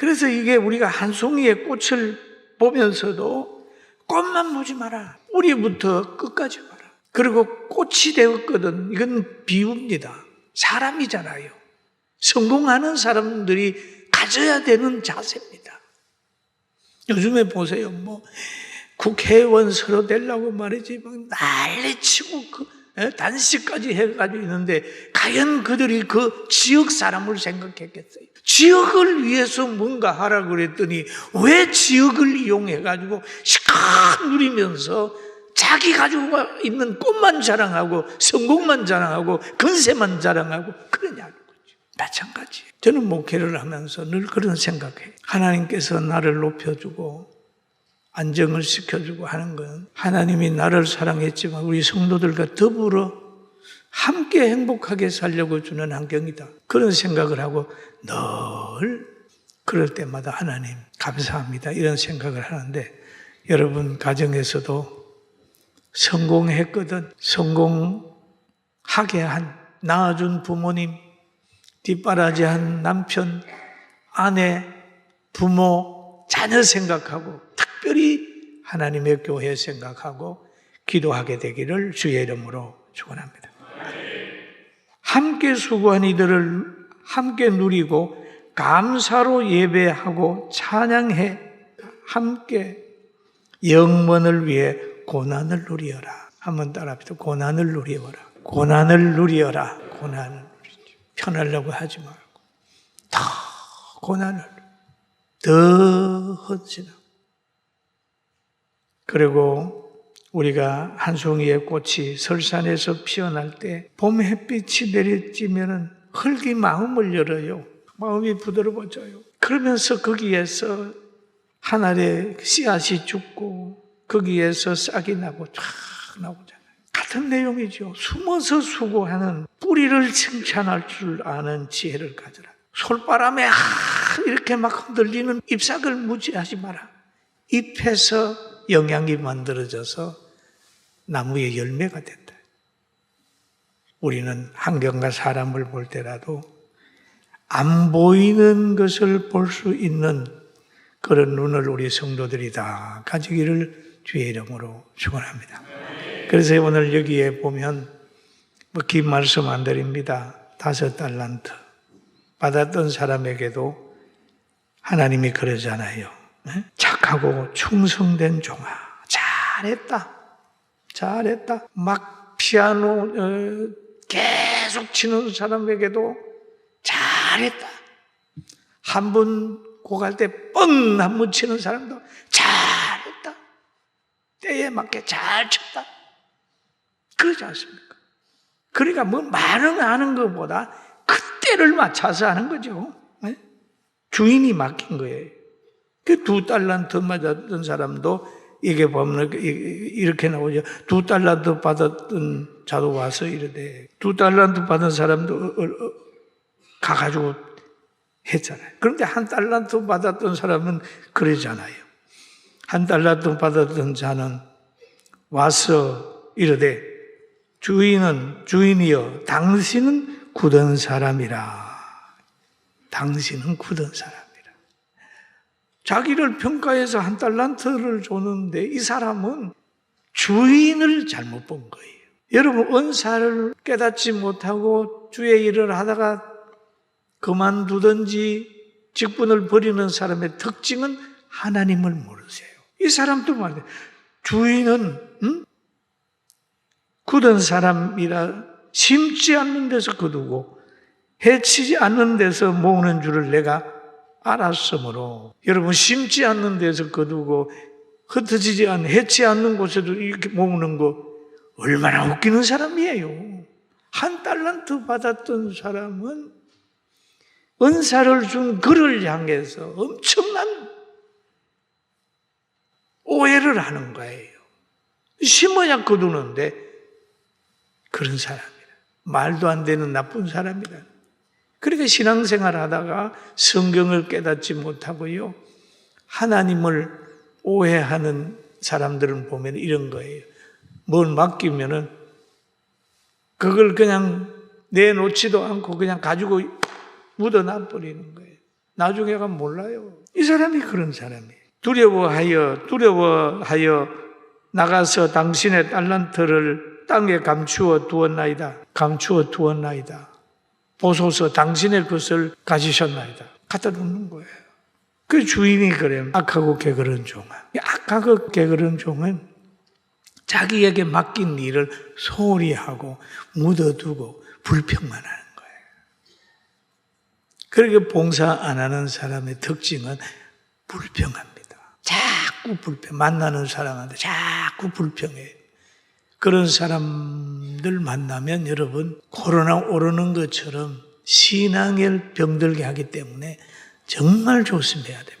그래서 이게 우리가 한 송이의 꽃을 보면서도 꽃만 보지 마라. 뿌리부터 끝까지 봐라. 그리고 꽃이 되었거든. 이건 비유입니다. 사람이잖아요. 성공하는 사람들이 가져야 되는 자세입니다. 요즘에 보세요. 뭐 국회의원 서로 되려고 말이지 막 난리치고 그 에? 단식까지 해가지고 있는데 과연 그들이 그 지역 사람을 생각했겠어요? 지역을 위해서 뭔가 하라고 그랬더니 왜 지역을 이용해가지고 시컷 누리면서 자기 가지고 있는 꽃만 자랑하고 성공만 자랑하고 건세만 자랑하고 그러냐는 거죠. 마찬가지. 저는 목회를 하면서 늘 그런 생각해요. 하나님께서 나를 높여주고 안정을 시켜주고 하는 건 하나님이 나를 사랑했지만 우리 성도들과 더불어 함께 행복하게 살려고 주는 환경이다. 그런 생각을 하고 늘 그럴 때마다 하나님 감사합니다. 이런 생각을 하는데 여러분 가정에서도 성공했거든. 성공하게 한 낳아준 부모님, 뒷바라지한 남편, 아내, 부모, 자녀 생각하고 특별히 하나님의 교회 생각하고 기도하게 되기를 주의 이름으로 축원합니다. 함께 수고한 이들을 함께 누리고 감사로 예배하고 찬양해 함께 영원을 위해 고난을 누리어라. 한번 따라합시다. 고난을 누리어라. 고난을 누리어라. 고난을 누리지. 편하려고 하지 말고 더 고난을 더 헛지나. 그리고 우리가 한 송이의 꽃이 설산에서 피어날 때 봄 햇빛이 내리쬐면은 흙이 마음을 열어요. 마음이 부드러워져요. 그러면서 거기에서 한 알의 씨앗이 죽고 거기에서 싹이 나고 쫙 나오잖아요. 같은 내용이죠. 숨어서 수고하는 뿌리를 칭찬할 줄 아는 지혜를 가져라. 솔바람에 하 이렇게 막 흔들리는 잎사귀를 무지하지 마라. 잎에서 영양이 만들어져서 나무의 열매가 된다. 우리는 환경과 사람을 볼 때라도 안 보이는 것을 볼 수 있는 그런 눈을 우리 성도들이 다 가지기를 주의 이름으로 축원합니다. 그래서 오늘 여기에 보면 뭐 긴 말씀 안 드립니다. 다섯 달란트 받았던 사람에게도 하나님이 그러잖아요. 네? 착하고 충성된 종아, 잘했다, 잘했다. 막 피아노 어, 계속 치는 사람에게도 잘했다. 한 번 고갈 때 뻥 한 번 치는 사람도 잘했다. 때에 맞게 잘 쳤다. 그러지 않습니까? 그러니까 뭐 말은 하는 것보다 그때를 맞춰서 하는 거죠. 네? 주인이 맡긴 거예요. 그 두 달란트 맞았던 사람도 이게 보면 이렇게 나오죠. 두 달란트 받았던 자도 와서 이러되 두 달란트 받은 사람도 어, 어, 가가지고 했잖아요. 그런데 한 달란트 받았던 사람은 그러잖아요. 한 달란트 받았던 자는 와서 이러되 주인은 주인이여 당신은 굳은 사람이라. 당신은 굳은 사람이라. 자기를 평가해서 한 달란트를 줬는데 이 사람은 주인을 잘못 본 거예요. 여러분 은사를 깨닫지 못하고 주의 일을 하다가 그만두든지 직분을 버리는 사람의 특징은 하나님을 모르세요. 이 사람도 말이에요. 주인은 음? 굳은 사람이라 심지 않는 데서 거두고 해치지 않는 데서 모으는 줄을 내가 알았으므로 여러분 심지 않는 데서 거두고 흩어지지 않는 해치 않는 곳에도 이렇게 모으는 거 얼마나 웃기는 사람이에요. 한 달란트 받았던 사람은 은사를 준 그를 향해서 엄청난 오해를 하는 거예요. 심어야 거두는데 그런 사람이라. 말도 안 되는 나쁜 사람이라. 그러니까 신앙생활 하다가 성경을 깨닫지 못하고요. 하나님을 오해하는 사람들은 보면 이런 거예요. 뭘 맡기면은 그걸 그냥 내놓지도 않고 그냥 가지고 묻어놔 버리는 거예요. 나중에 가면 몰라요. 이 사람이 그런 사람이에요. 두려워하여, 두려워하여 나가서 당신의 달란트를 땅에 감추어 두었나이다. 감추어 두었나이다. 보소서 당신의 것을 가지셨나이다. 갖다 놓는 거예요. 그 주인이 그래요. 악하고 게으른 종아. 이 악하고 게으른 종은 자기에게 맡긴 일을 소홀히 하고 묻어두고 불평만 하는 거예요. 그렇게 봉사 안 하는 사람의 특징은 불평합니다. 자꾸 불평, 만나는 사람한테 자꾸 불평해요. 그런 사람들 만나면 여러분 코로나 오르는 것처럼 신앙을 병들게 하기 때문에 정말 조심해야 됩니다.